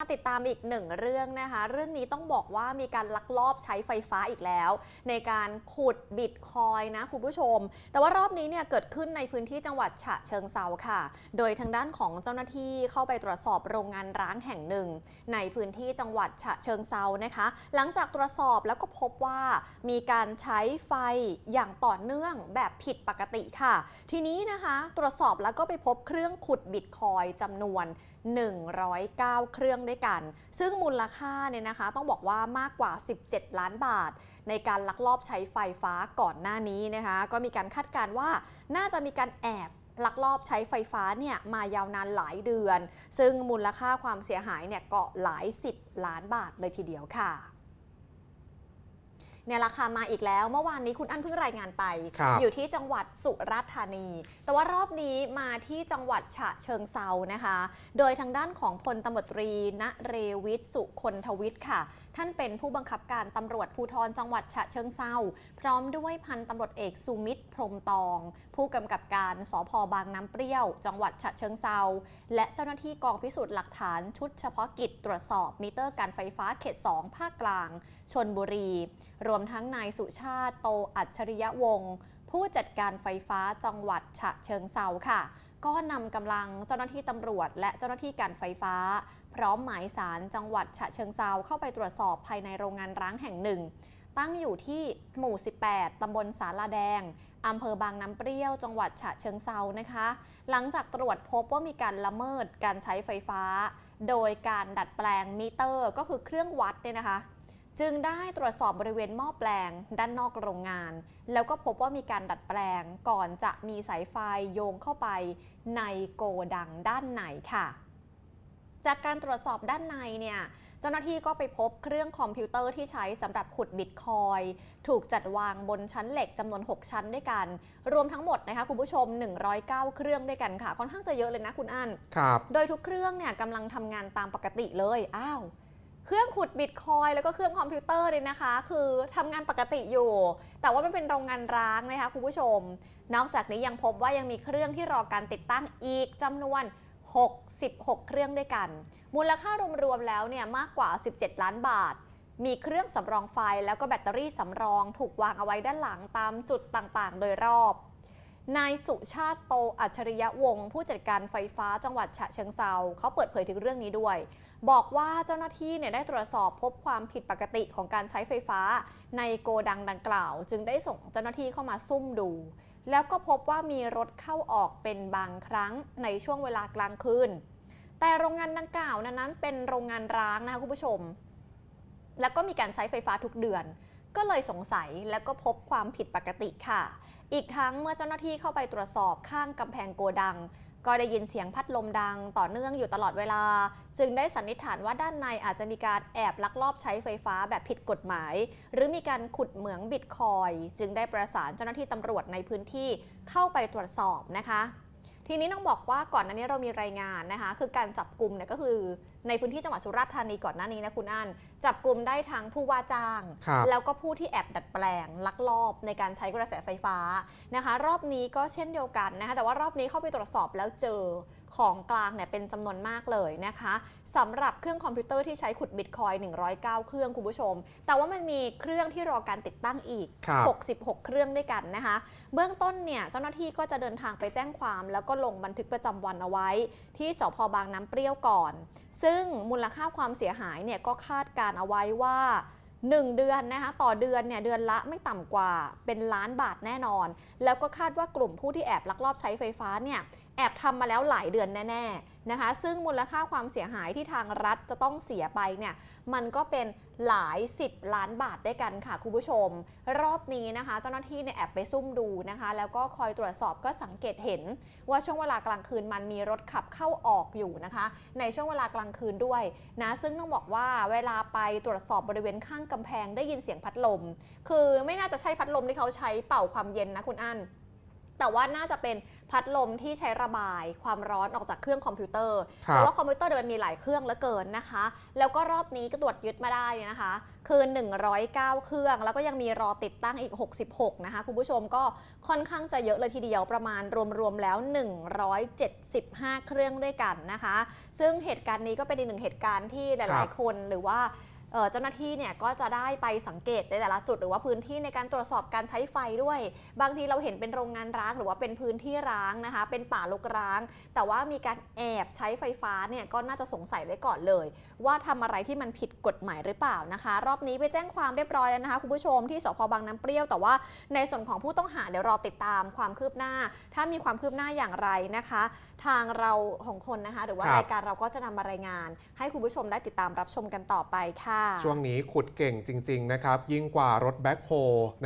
ติดตามอีกหนึ่งเรื่องนะคะ เรื่องนี้ต้องบอกว่ามีการลักลอบใช้ไฟฟ้าอีกแล้ว ในการขุดบิตคอยนะคุณผู้ชม แต่ว่ารอบนี้เนี่ยเกิดขึ้นในพื้นที่จังหวัดฉะเชิงเซาค่ะ โดยทางด้านของเจ้าหน้าที่เข้าไปตรวจสอบโรงงานร้างแห่งหนึ่ง ในพื้นที่จังหวัดฉะเชิงเซานะคะ หลังจากตรวจสอบแล้วก็พบว่ามีการใช้ไฟอย่างต่อเนื่องแบบผิดปกติค่ะ ทีนี้นะคะ ตรวจสอบแล้วก็ไปพบเครื่องขุดบิตคอยน์จำนวน 109 เครื่องด้วยกัน ซึ่งมูลค่าเนี่ยนะคะต้องบอกว่ามากกว่า 17 ล้านบาท ในการลักลอบใช้ไฟฟ้าก่อนหน้านี้นะคะ ก็มีการคาดการณ์ว่าน่าจะมีการแอบลักลอบใช้ไฟฟ้าเนี่ยมายาวนานหลายเดือน ซึ่งมูลค่าความเสียหายเนี่ยก็หลาย 10 ล้านบาทเลยทีเดียวค่ะ เนี่ยราคามาอีกแล้ว เมื่อวานนี้คุณอั้นเพิ่งรายงานไป ครับอยู่ที่จังหวัดสุราษฎร์ธานี แต่ว่ารอบนี้มาที่จังหวัดฉะเชิงเซานะคะ โดยทางด้านของพลตำรวจตรีณเรวิทย์สุคนทวิทย์ค่ะท่านเป็นผู้บังคับการตำรวจภูธรจังหวัดฉะเชิงเซาพร้อมด้วยพันตำรวจเอกสุมิตรพรมตอง ผู้กำกับการสพบางน้ำเปรี้ยว จังหวัดฉะเชิงเซาและเจ้าหน้าที่กองพิสูจน์หลักฐานชุดเฉพาะกิจตรวจสอบมิเตอร์การไฟฟ้าเขต 2 ภาคกลางชนบุรี รวมทั้งนายสุชาติโตอัจฉริยะวงศ์ผู้จัดการไฟฟ้าจังหวัดฉะเชิงเซาค่ะ ก็นำกำลังเจ้าหน้าที่ตำรวจ และเจ้าหน้าที่การไฟฟ้า พร้อมหมายสารจังหวัดฉะเชิงเซาเข้าไปตรวจสอบภายในโรงงานร้างแห่งหนึ่ง ตั้งอยู่ที่หมู่ 18 ตำบลสาลาแดง อำเภอบางน้ำเปรี้ยว จังหวัดฉะเชิงเซานะคะ หลังจากตรวจพบว่ามีการละเมิดการใช้ไฟฟ้า โดยการดัดแปลงมิเตอร์ก็คือเครื่องวัดเนี่ยนะคะจึงได้ตรวจสอบบริเวณหม้อแปลงด้านนอกโรงงาน แล้วก็พบว่ามีการดัดแปลงก่อนจะมีสายไฟโยงเข้าไปในโกดังด้านในค่ะ จากการตรวจสอบด้านในเนี่ยเจ้าหน้าที่ก็ไปพบเครื่องคอมพิวเตอร์ที่ใช้สำหรับขุดบิตคอยน์ถูกจัดวางบนชั้นเหล็กจำนวน 6 ชั้นด้วยกัน รวมทั้งหมดนะคะคุณผู้ชม 109 เครื่องด้วยกันค่ะ ค่อนข้างจะเยอะเลยนะคุณอันครับโดยทุกเครื่องเนี่ยกำลังทำงานตามปกติเลยอ้าวเครื่องขุดบิตคอยน์แล้วก็เครื่องคอมพิวเตอร์เลยนะคะ คือทำงานปกติอยู่ แต่ว่ามันเป็นโรงงานร้างนะคะคุณผู้ชม นอกจากนี้ยังพบว่ายังมีเครื่องที่รอการติดตั้งอีกจำนวน 66 เครื่องด้วยกัน มูลค่ารวมๆแล้วเนี่ยมากกว่า 17 ล้านบาท มีเครื่องสำรองไฟแล้วก็แบตเตอรี่สำรองถูกวางเอาไว้ด้านหลังตามจุดต่างๆ โดยรอบ นายสุชาติโตอัจฉริยะวงศ์ผู้จัดการไฟฟ้าจังหวัดฉะเชิงเซาเขาเปิดเผยถึงเรื่องนี้ด้วย บอกว่าเจ้าหน้าที่เนี่ยได้ตรวจสอบพบความผิดปกติของการใช้ไฟฟ้า ในโกดังดังกล่าว จึงได้ส่งเจ้าหน้าที่เข้ามาซุ่มดู แล้วก็พบว่ามีรถเข้าออกเป็นบางครั้งในช่วงเวลากลางคืน แต่โรงงานดังกล่าวนั้นเป็นโรงงานร้างนะคะคุณผู้ชม แล้วก็มีการใช้ไฟฟ้าทุกเดือน ก็เลยสงสัยแล้วก็พบความผิดปกติค่ะ อีกทั้งเมื่อเจ้าหน้าที่เข้าไปตรวจสอบข้างกำแพงโกดัง ก็ได้ยินเสียงพัดลมดังต่อเนื่องอยู่ตลอดเวลา จึงได้สันนิษฐานว่าด้านในอาจจะมีการแอบลักลอบใช้ไฟฟ้าแบบผิดกฎหมาย หรือมีการขุดเหมืองบิตคอย จึงได้ประสานเจ้าหน้าที่ตำรวจในพื้นที่เข้าไปตรวจสอบนะคะ ทีนี้ต้องบอกว่าก่อนหน้านี้เรามีรายงานนะคะ คือการจับกลุ่มเนี่ยก็คือในพื้นที่จังหวัดสุราษฎร์ธานีก่อนหน้านี้นะคุณอันจับกลุ่มได้ทั้งผู้ว่าจ้างครับแล้วก็ผู้ที่แอบดัดแปลง ลักลอบในการใช้กระแสไฟฟ้านะคะ รอบนี้ก็เช่นเดียวกันนะคะแต่ว่ารอบนี้เข้าไปตรวจสอบแล้วเจอของกลางเนี่ยเป็นจำนวนมากเลยนะคะสำหรับเครื่องคอมพิวเตอร์ที่ใช้ขุดบิตคอยน์109 เครื่องคุณผู้ชม แต่ว่ามันมีเครื่องที่รอการติดตั้งอีกครับ66 เครื่องด้วยกันนะคะ เบื้องต้นเนี่ยเจ้าหน้าที่ก็จะเดินทางไปแจ้งความแล้วก็ลงบันทึกประจำวันเอาไว้ ที่สพบางน้ำเปรี้ยวก่อน ซึ่งมูลค่าความเสียหายเนี่ยก็คาดการเอาไว้ว่า 1 เดือนนะคะต่อเดือนเนี่ยเดือนละไม่ต่ำกว่าเป็นล้านบาทแน่นอน แล้วก็คาดว่ากลุ่มผู้ที่แอบลักลอบใช้ไฟฟ้าเนี่ย แอบทำมาแล้วหลายเดือนแน่ๆนะคะ ซึ่งมูลค่าความเสียหายที่ทางรัฐจะต้องเสียไปเนี่ย มันก็เป็นหลาย 10 ล้านบาทด้วยกันค่ะคุณผู้ชม รอบนี้นะคะ เจ้าหน้าที่เนี่ยแอบไปซุ่มดูนะคะ แล้วก็คอยตรวจสอบก็สังเกตเห็น ว่าช่วงเวลากลางคืนมันมีรถขับเข้าออกอยู่นะคะ ในช่วงเวลากลางคืนด้วยนะซึ่งต้องบอกว่าเวลาไปตรวจสอบบริเวณข้างกำแพงได้ยินเสียงพัดลม คือไม่น่าจะใช่พัดลมที่เขาใช้เป่าความเย็นนะคุณอั้น แต่ว่าน่าจะเป็นพัดลมที่ใช้ระบายความร้อนออกจากเครื่องคอมพิวเตอร์ครับเพราะว่าคอมพิวเตอร์เนี่ยมันมีหลายเครื่องเหลือเกินนะคะ แล้วก็รอบนี้ก็ตรวจยึดมาได้เนี่ยนะคะ คือ 109 เครื่อง แล้วก็ยังมีรอติดตั้งอีก 66 นะคะ คุณผู้ชมก็ค่อนข้างจะเยอะเลยทีเดียวประมาณรวมๆแล้ว 175 เครื่องด้วยกันนะคะ ซึ่งเหตุการณ์นี้ก็เป็นอีกหนึ่งเหตุการณ์ที่หครัลายบๆคนหรือว่า เอ่อเจ้าหน้าที่เนี่ยก็จะได้ไปสังเกตในแต่ละจุด หรือว่าพื้นที่ในการตรวจสอบการใช้ไฟด้วย บางทีเราเห็นเป็นโรงงานร้างหรือว่าเป็นพื้นที่ร้างนะคะ เป็นป่าลกร้าง แต่ว่ามีการแอบใช้ไฟฟ้าเนี่ยก็น่าจะสงสัยไว้ก่อนเลย ว่าทำอะไรที่มันผิดกฎหมายหรือเปล่านะคะ รอบนี้ไปแจ้งความเรียบร้อยแล้วนะคะคุณผู้ชมที่สพบางน้ำเปรี้ยว แต่ว่าในส่วนของผู้ต้องหาเดี๋ยวรอติดตามความคืบหน้า ถ้ามีความคืบหน้าอย่างไรนะคะ ทางเราของคนนะคะ หรือว่าครับรายการเราก็จะนำมารายงาน ให้คุณผู้ชมได้ติดตามรับชมกันต่อไปค่ะช่วงนี้ขุดเก่งจริง ๆ นะครับ ยิ่งกว่ารถแบ็คโฮ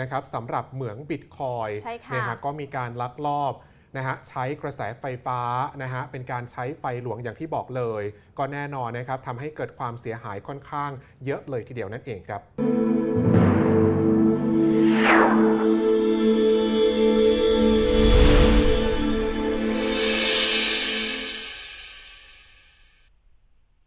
นะครับสำหรับเหมืองบิตคอยใช่ค่ะนะฮะก็มีการลักลอบนะฮะใช้กระแสไฟฟ้านะฮะเป็นการใช้ไฟหลวงอย่างที่บอกเลย ก็แน่นอนนะครับทำให้เกิดความเสียหายค่อนข้างเยอะเลยทีเดียวนั่นเองครับ